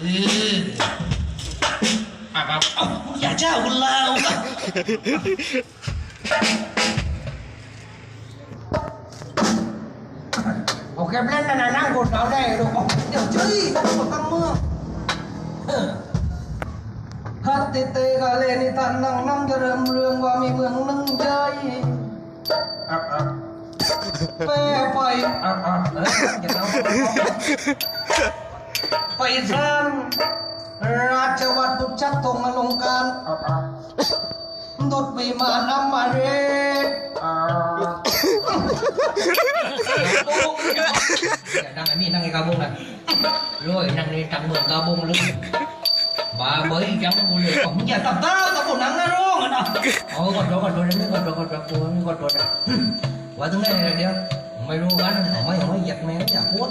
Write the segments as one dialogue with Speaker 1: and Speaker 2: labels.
Speaker 1: เอออะครับเอ้าอย่าเจ้าคุณลาวอะโอเคเล่นนะนะนั่งกดเราได้ดูอ๋อเดี๋ยวจี้ต้องกดตั้งเมื่อเออฮัตติเตกาเลนิตันนังน้ำจะเริ่มเรื่องว่ามีเมืองหนึงใจอะอะแปรไปอะอะเอ้ยอย่าเอา ไปสร้างราชวัตรพุทธจักตรงอลงการดุดมีมาน้ำมาเรศนั่งไอ้นี่นั่งไอ้กาบงน่ะรวยนั่งในจังเมืองกาบงเลยบาเบยจังบุเลยผมอยากตัดเต้าตัดกูนั่งนะร้องนะโอ้กดโดนกดโดนนี่กดโดนกดโดนกูไม่กดโดนว่าตรงนี้เดี๋ยวไม่รู้กันไม่ไม่อยากแม่อยากพูน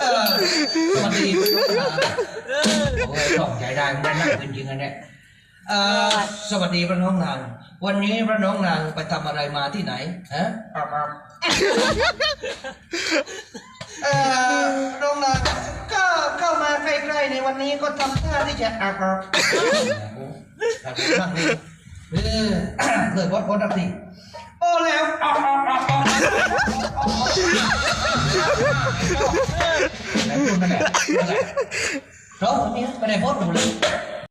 Speaker 1: เออสวัสดีโอ้ยตกใจได้ไม่นั่งจริงๆอันเนี้ยเอ่อสวัสดีพระน้องนาง วันนี้พระน้องนางไปทำอะไรมาที่ไหนฮะเอ่อน้องนางก็เข้ามาใกล้ๆในวันนี้ก็ทำท่าที่จะอาบน้ำนั่งนี่เออเกิดวัดคนดับสิโอ้แล้ว นั่นแหละนั่นแหละเราคนนี้ไปไหนโพสต์หนูเลย